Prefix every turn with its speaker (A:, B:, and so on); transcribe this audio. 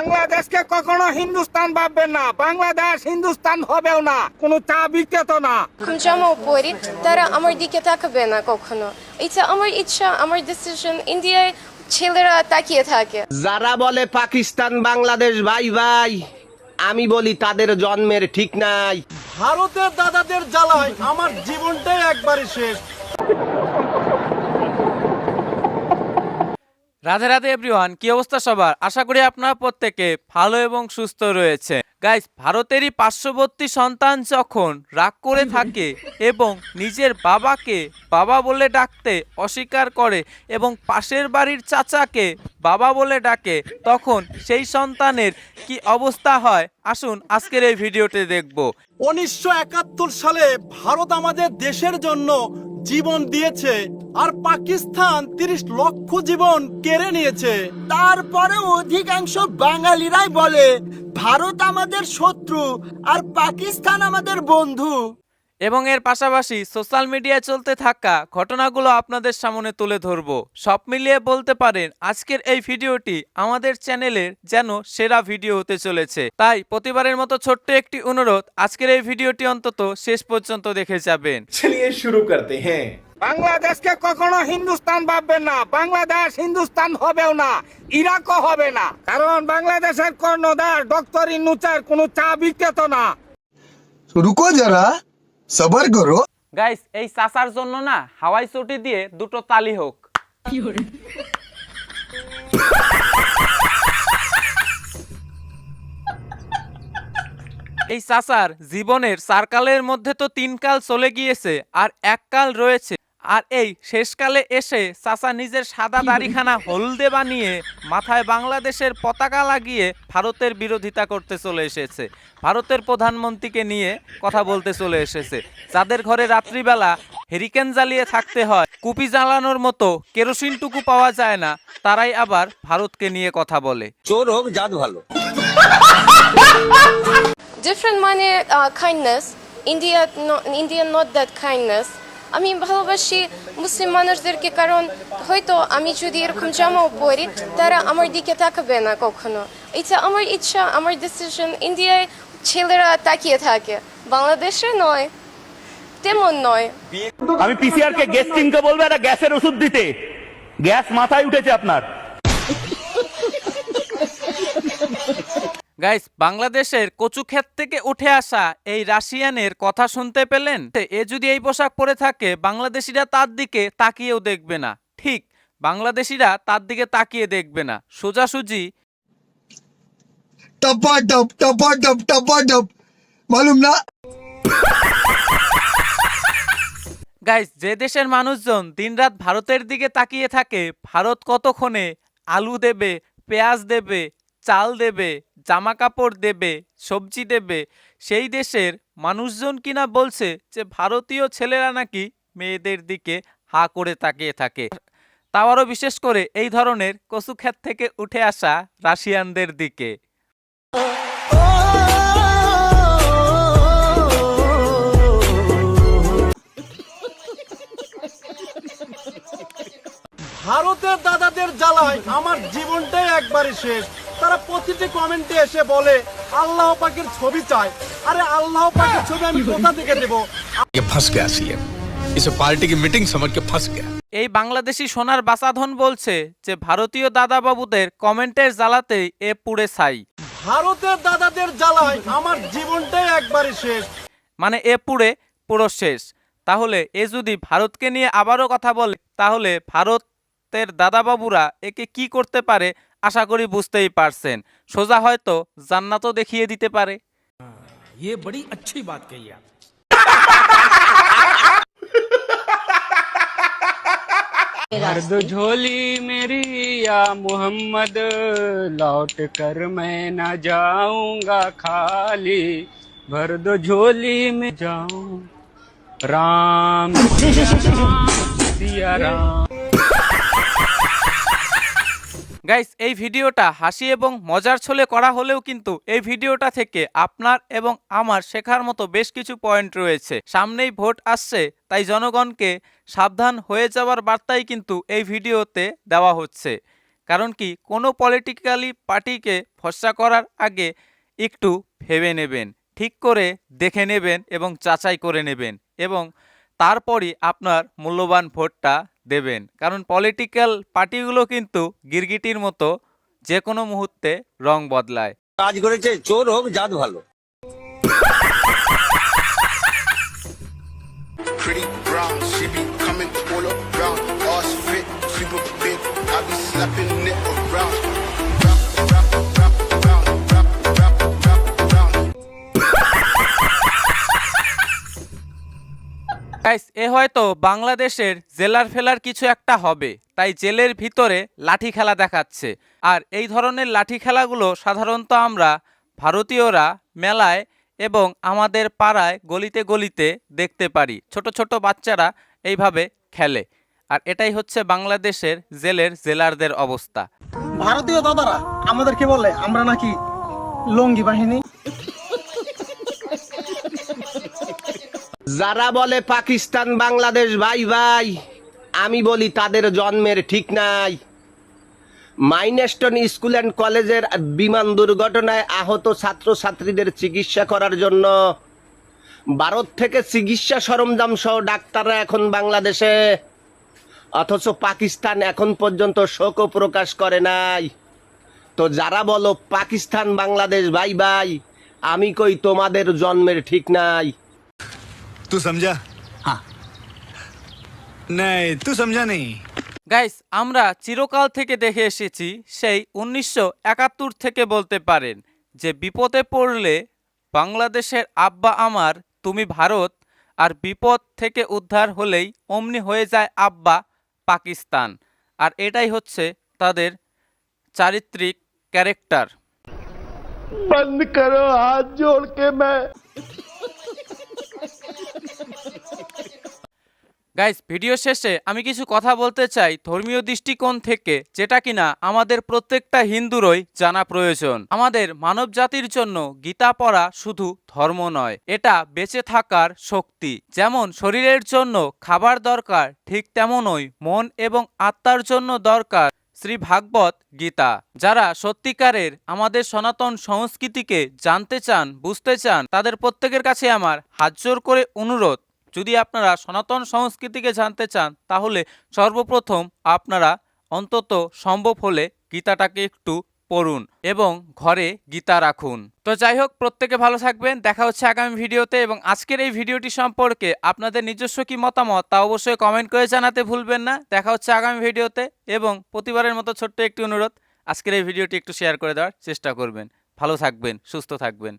A: বাংলাদেশকে কখনো হিন্দুস্তান ভাববেন না। বাংলাদেশ হিন্দুস্তান হবেও না। কোনো চা বিক্রেত না।
B: জামা পরি তারা আমার দিকে তাকাবে না কখনো। এটা আমার ইচ্ছা আমার ডিসিশন ইন্ডিয়ায় ছেলেরা তাকিয়ে থাকে।
C: যারা বলে পাকিস্তান বাংলাদেশ ভাই ভাই আমি বলি তাদের জন্মের ঠিক নাই।
D: ভারতের দাদাদের জ্বালায় আমার জীবনটাই একবারে শেষ।
E: রাধে রাধে এভরিওয়ান কি অবস্থা সবার? আশা করি আপনারা প্রত্যেকে ভালো এবং সুস্থ রয়েছে। গাইস ভারতেরই পার্শ্ববর্তী সন্তান যখন রাগ করে থাকে এবং নিজের বাবাকে বাবা বলে ডাকতে অস্বীকার করে এবং পাশের বাড়ির চাচাকে বাবা বলে ডাকে, তখন সেই সন্তানের কি অবস্থা হয়? আসুন আজকের এই ভিডিওতে দেখব।
D: উনিশশো একাত্তর সালে ভারত আমাদের দেশের জন্য জীবন দিয়েছে আর পাকিস্তান তিরিশ লক্ষ জীবন কেড়ে নিয়েছে।
F: তারপরে অধিকাংশ বাঙালিরাই বলে, ভারত আমাদের শত্রু আর পাকিস্তান আমাদের বন্ধু।
E: এবং এর পাশাপাশি সোশ্যাল মিডিয়ায় চলতে থাকা ঘটনাগুলো আপনাদের সামনে তুলে ধরব। সব মিলিয়ে বলতে পারেন আজকের এই ভিডিওটি আমাদের চ্যানেলের যেন সেরা ভিডিও হতে চলেছে। তাই প্রতিবারের মতো ছোট্ট একটি অনুরোধ আজকের এই ভিডিওটি অন্তত শেষ পর্যন্ত দেখে যাবেন।
G: চলিয়ে শুরু করতে হ্যাঁ।
A: বাংলাদেশকে কখনো হিন্দুস্তান ভাববেন না বাংলাদেশ হিন্দুস্তান হবেও না ইরাকও হবে না। কারণ বাংলাদেশের কর্ণধার ডক্টর ইনুচার কোনো চা বিক্রেত না।
H: রুকো যারা সবার গরু
E: গাইস এই চাচার জন্য না হাওয়াই চটি দিয়ে দুটো তালি হোক এই চাচার জীবনের চারকালের মধ্যে তো তিন কাল চলে গিয়েছে, আর এক কাল রয়েছে। আর এই শেষকালে এসে চাচা নিজের সাদা দাড়িখানা হলদে বানিয়ে মাথায় বাংলাদেশের পতাকা লাগিয়ে ভারতের বিরোধিতা করতে চলে এসেছে। ভারতের প্রধানমন্ত্রীকে নিয়ে কথা বলতে চলে এসেছে। যাদের ঘরে রাত্রিবেলা হেরিকেন জ্বালিয়ে থাকতে হয় কুপি জ্বালানোর মতো কেরোসিনটুকু পাওয়া যায় না তারাই আবার ভারতকে নিয়ে কথা বলে। চোর হোক জাত ভালো।
B: ডিফারেন্ট মানে kindness India Indian not that kindness আমি ভালোবাসি মুসলিম মানুষদেরকে, কারণ হয়তো আমি যদি এরকম জামাও পরি, তারা আমার দিকে তাকাবে না কখনো। এটা আমার ইচ্ছা, আমার ডিসিশন ইন্ডিয়ায় ছেলেরা তাকিয়ে থাকে। বাংলাদেশে নয়, তেমন নয়।
I: আমি পিসিআর কে গ্যাস কিনতে বলব, একটা গ্যাসের ওষুধ দিতে। গ্যাস মাথায় উঠেছে আপনার।
E: গাইস বাংলাদেশের কচুক্ষেত থেকে উঠে আসা এই রাশিয়ানের কথা শুনতে পেলেন? এ যদি এই পোশাক পরে থাকে বাংলাদেশিরা তার দিকে তাকিয়েও দেখবে না। ঠিক বাংলাদেশিরা তার দিকে তাকিয়ে দেখবে না। সোজাসুজি গাইস যে দেশের মানুষজন দিনরাত ভারতের দিকে তাকিয়ে থাকে ভারত কতক্ষণে আলু দেবে পেঁয়াজ দেবে চাল দেবে জামা কাপড় দেবে, সবজি দেবে। সেই দেশের মানুষজন কিনা বলছে যে ভারতীয় ছেলেরা নাকি মেয়েদের দিকে হা করে তাকিয়ে থাকে। তাও আরও বিশেষ করে এই ধরনের কচুক্ষেত থেকে উঠে আসা রাশিয়ানদের দিকে।
D: ভারতের দাদাদের জ্বালায় আমার জীবনটাই একবারই শেষ। তারা প্রতিটি কমেন্টে এসে বলে আল্লাহ পাকের ছবি চায় আরে আল্লাহ পাকের ছবি আমি কোথা থেকে দেবো?
E: এই বাংলাদেশি সোনার বাসাধন বলছে যে ভারতীয় দাদাবাবুদের কমেন্টের জ্বালাতে এ পুড়ে ছাই।
D: ভারতের দাদাদের জ্বালায় আমার জীবনটাই একবারে শেষ।
E: মানে এ পুড়ে পুরো শেষ। তাহলে এ যদি ভারতকে নিয়ে আবারও কথা বলে তাহলে ভারতের দাদাবাবুরা একে কি করতে পারে আশা করি বুঝতেই পারছেন সোজা হয়তো জান্নাতও দেখিয়ে দিতে পারে
J: ये बड़ी अच्छी बात कही आप
K: भर दो झोली मेरी या मोहम्मद लौट कर मैं न जाऊंगा खाली भर दो झोली में जाऊं राम सिया राम
E: গাইস এই ভিডিওটা হাসি এবং মজার ছলে করা হলেও কিন্তু এই ভিডিওটা থেকে আপনার এবং আমার শেখার মতো বেশ কিছু পয়েন্ট রয়েছে। সামনেই ভোট আসছে, তাই জনগণকে সাবধান হয়ে যাওয়ার বার্তাই কিন্তু এই ভিডিওতে দেওয়া হচ্ছে। কারণ কি, কোনো পলিটিক্যালি পার্টিকে ফসা করার আগে একটু ভেবে নেবেন, ঠিক করে দেখে নেবেন এবং যাচাই করে নেবেন এবং তারপরই আপনার মূল্যবান ভোটটা দেবেন। কারণ পলিটিক্যাল পার্টিগুলো কিন্তু গিরগিটির মতো যে কোনো মুহূর্তে রং বদলায়।
C: কাজ করেছে, চোর হোক, জাত ভালো।
E: গাইস এ হয়তো বাংলাদেশের জেলার ফেলার কিছু একটা হবে, তাই জেলের ভিতরে লাঠি খেলা দেখাচ্ছে। আর এই ধরনের লাঠি খেলাগুলো সাধারণত আমরা ভারতীয়রা মেলায় এবং আমাদের পাড়ায় গলিতে গলিতে দেখতে পারি। ছোট ছোট বাচ্চারা এইভাবে খেলে। আর এটাই হচ্ছে বাংলাদেশের জেলের জেলারদের অবস্থা।
D: ভারতীয় দাদারা, আমাদেরকে বলে, আমরা নাকি লঙ্গি বাহিনী।
C: যারা বলে পাকিস্তান, বাংলাদেশ, ভাই ভাই, আমি বলি তাদের জন্মের ঠিক নাই। মাইনেস্টন স্কুল অ্যান্ড কলেজের বিমান দুর্ঘটনায় আহত ছাত্রছাত্রীদের চিকিৎসা করার জন্য ভারত থেকে চিকিৎসা সরঞ্জাম সহ ডাক্তাররা এখন বাংলাদেশে। অথচ পাকিস্তান এখন পর্যন্ত শোকও প্রকাশ করে নাই। তো যারা বলো পাকিস্তান, বাংলাদেশ, ভাই ভাই, আমি কই তোমাদের জন্মের ঠিক নাই।
G: तू समझा हाँ नहीं तू समझा नहीं
E: গাইস আমরা চিরকাল থেকে দেখে এসেছি সেই উনিশশো একাত্তর থেকে বলতে পারেন যে বিপদে পড়লে বাংলাদেশের আব্বা আমার তুমি ভারত আর বিপদ থেকে উদ্ধার হলেই অমনি হয়ে যায় আব্বা পাকিস্তান আর এটাই হচ্ছে তাদের চারিত্রিক ক্যারেক্টার
D: বন্ধ করো হাত জোড় কে मैं
E: গাইস ভিডিও শেষে আমি কিছু কথা বলতে চাই ধর্মীয় দৃষ্টিকোণ থেকে, যেটা কিনা আমাদের প্রত্যেকটা হিন্দুরই জানা প্রয়োজন। আমাদের মানব জাতির জন্য গীতা পড়া শুধু ধর্ম নয়, এটা বেঁচে থাকার শক্তি। যেমন শরীরের জন্য খাবার দরকার, ঠিক তেমনই মন এবং আত্মার জন্য দরকার শ্রী ভাগবত গীতা। যারা সত্যিকারের আমাদের সনাতন সংস্কৃতিকে জানতে চান, বুঝতে চান, তাদের প্রত্যেকের কাছে আমার হাত করে অনুরোধ। যদি আপনারা সনাতন সংস্কৃতিকে জানতে চান, তাহলে সর্বপ্রথম আপনারা অন্তত সম্ভব হলে গীতাটাকে একটু পড়ুন এবং ঘরে গীতা রাখুন। তো যাই হোক, প্রত্যেকে ভালো থাকবেন, দেখা হচ্ছে আগামী ভিডিওতে এবং আজকের এই ভিডিওটি সম্পর্কে আপনাদের নিজস্ব কি মতামত তা অবশ্যই কমেন্ট করে জানাতে ভুলবেন না। দেখা হচ্ছে আগামী ভিডিওতে এবং প্রতিবারের মতো ছোট্ট একটি অনুরোধ, আজকের এই ভিডিওটি একটু শেয়ার করে দেওয়ার চেষ্টা করবেন। ভালো থাকবেন, সুস্থ থাকবেন।